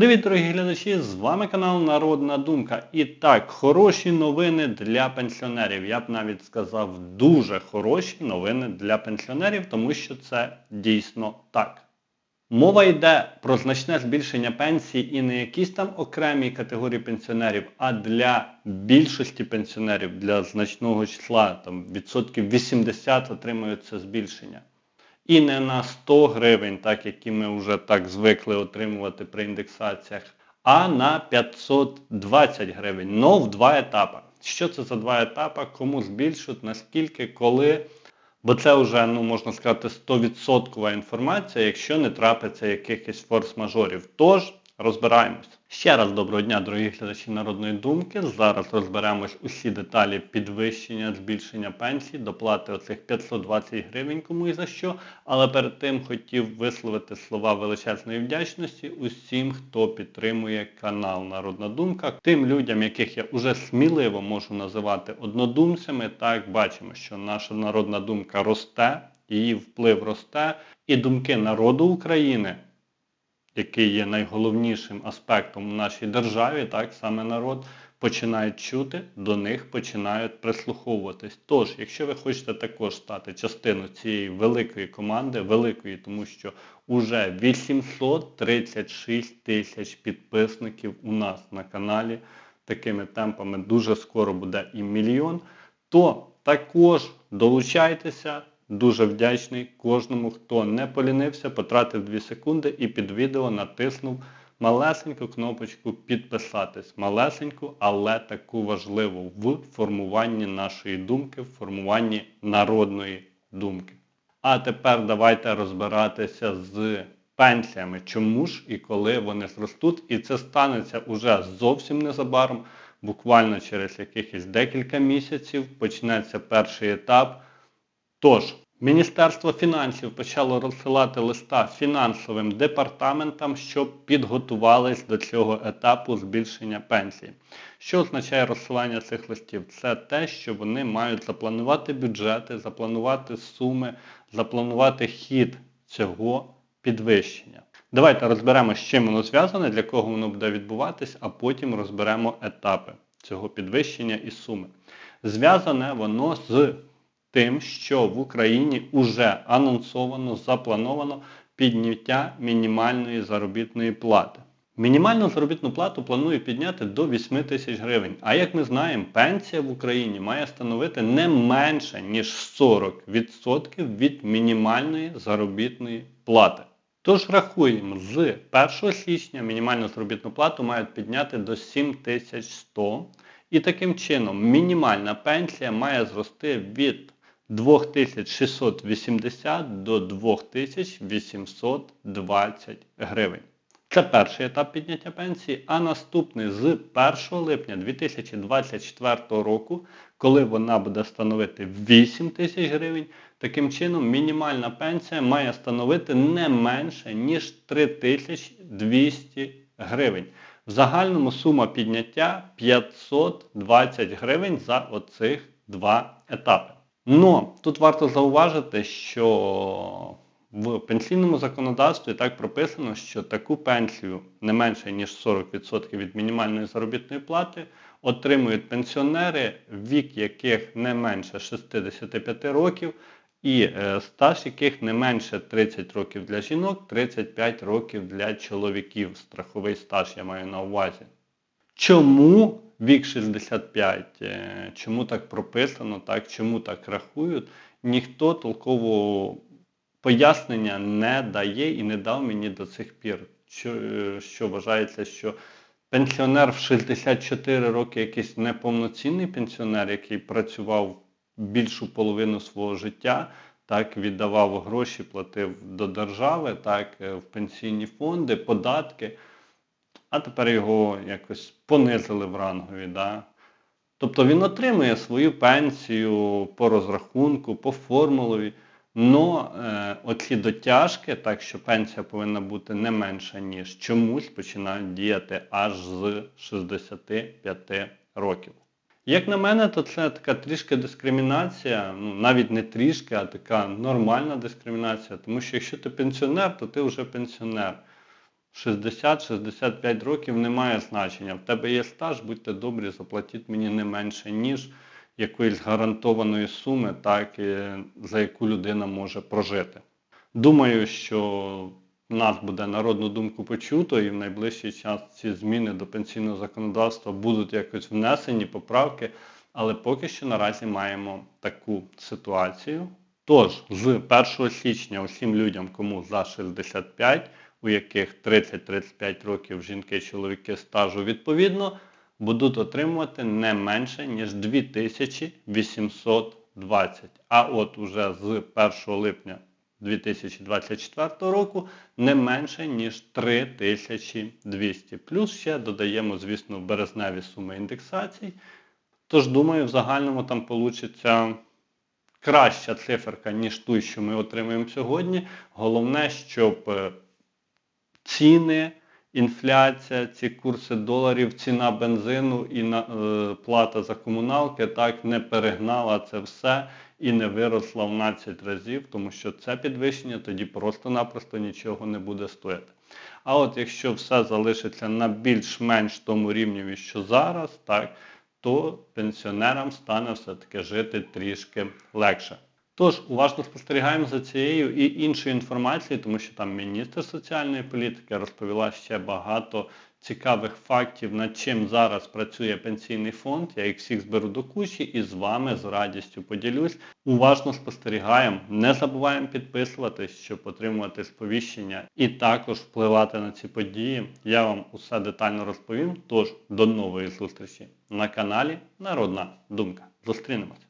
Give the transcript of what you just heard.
Привіт, дорогі глядачі! З вами канал Народна Думка. І так, хороші новини для пенсіонерів. Я б навіть сказав, дуже хороші новини для пенсіонерів, тому що це дійсно так. Мова йде про значне збільшення пенсії і не якісь там окремі категорії пенсіонерів, а для більшості пенсіонерів, для значного числа, там відсотків 80 отримують це збільшення. І не на 100 гривень, так які ми вже так звикли отримувати при індексаціях, а на 520 гривень. Но в два етапи. Що це за два етапи? Кому збільшують, наскільки, коли. Бо це вже, ну, можна сказати, 100% інформація, якщо не трапиться якихось форс-мажорів. Тож, розбираємось. Ще раз доброго дня, дорогі глядачі Народної думки. Зараз розберемось усі деталі підвищення, збільшення пенсій, доплати оцих 520 гривень кому і за що. Але перед тим хотів висловити слова величезної вдячності усім, хто підтримує канал Народна Думка. Тим людям, яких я вже сміливо можу називати однодумцями, так бачимо, що наша народна думка росте, її вплив росте, і думки народу України який є найголовнішим аспектом в нашій державі, так саме народ, починають чути, до них починають прислуховуватись. Тож, якщо ви хочете також стати частиною цієї великої команди, великої, тому що вже 836 тисяч підписників у нас на каналі, такими темпами дуже скоро буде і мільйон, то також долучайтеся. Дуже вдячний кожному, хто не полінився, потратив 2 секунди і під відео натиснув малесеньку кнопочку підписатись. Малесеньку, але таку важливу в формуванні нашої думки, в формуванні народної думки. А тепер давайте розбиратися з пенсіями, чому ж і коли вони зростуть. І це станеться уже зовсім незабаром, буквально через якихось декілька місяців почнеться перший етап. Тож, Міністерство фінансів почало розсилати листа фінансовим департаментам, щоб підготувались до цього етапу збільшення пенсії. Що означає розсилання цих листів? Це те, що вони мають запланувати бюджети, запланувати суми, запланувати хід цього підвищення. Давайте розберемо, з чим воно зв'язане, для кого воно буде відбуватись, а потім розберемо етапи цього підвищення і суми. Зв'язане воно з тим, що в Україні вже анонсовано, заплановано підняття мінімальної заробітної плати. Мінімальну заробітну плату планують підняти до 8 тисяч гривень. А як ми знаємо, пенсія в Україні має становити не менше, ніж 40% від мінімальної заробітної плати. Тож рахуємо, з 1 січня мінімальну заробітну плату мають підняти до 7100. І таким чином мінімальна пенсія має зрости від 2680 до 2820 гривень. Це перший етап підняття пенсії, а наступний з 1 липня 2024 року, коли вона буде становити 8 тисяч гривень, таким чином мінімальна пенсія має становити не менше, ніж 3200 гривень. В загальному сума підняття 520 гривень за оцих два етапи. Но тут варто зауважити, що в пенсійному законодавстві так прописано, що таку пенсію не менше, ніж 40% від мінімальної заробітної плати отримують пенсіонери, вік яких не менше 65 років, і е, стаж яких не менше 30 років для жінок, 35 років для чоловіків. Страховий стаж я маю на увазі. Чому вік 65, е, чому так прописано, так, чому так рахують, ніхто толкового пояснення не дає і не дав мені до цих пір. Що, е, що вважається, що пенсіонер в 64 роки якийсь неповноцінний пенсіонер, який працював більшу половину свого життя, так, віддавав гроші, платив до держави, так, е, в пенсійні фонди, податки а тепер його якось понизили в рангові. Да? Тобто він отримує свою пенсію по розрахунку, по формулові, але е, оці дотяжки, так що пенсія повинна бути не менша, ніж чомусь починають діяти аж з 65 років. Як на мене, то це така трішки дискримінація, ну навіть не трішки, а така нормальна дискримінація, тому що якщо ти пенсіонер, то ти вже пенсіонер. 60-65 років немає значення. В тебе є стаж, будьте добрі, заплатіть мені не менше, ніж якоїсь гарантованої суми, так, за яку людина може прожити. Думаю, що нас буде народну думку почуто і в найближчий час ці зміни до пенсійного законодавства будуть якось внесені, поправки, але поки що наразі маємо таку ситуацію. Тож, з 1 січня усім людям, кому за 65, у яких 30-35 років жінки і чоловіки стажу відповідно, будуть отримувати не менше, ніж 2820. А от уже з 1 липня 2024 року не менше, ніж 3200. Плюс ще додаємо, звісно, березневі суми індексацій. Тож, думаю, в загальному там вийде краща циферка, ніж ту, що ми отримуємо сьогодні. Головне, щоб е, ціни, інфляція, ці курси доларів, ціна бензину і на, е, плата за комуналки так не перегнала це все і не виросла в 12 разів, тому що це підвищення тоді просто-напросто нічого не буде стояти. А от якщо все залишиться на більш-менш тому рівні, що зараз, так, то пенсіонерам стане все-таки жити трішки легше. Тож, уважно спостерігаємо за цією і іншою інформацією, тому що там міністр соціальної політики розповіла ще багато цікавих фактів, над чим зараз працює пенсійний фонд. Я їх всіх зберу до кучі і з вами з радістю поділюсь. Уважно спостерігаємо, не забуваємо підписуватись, щоб отримувати сповіщення і також впливати на ці події. Я вам усе детально розповім. Тож до нової зустрічі на каналі Народна Думка. Зустрінемось!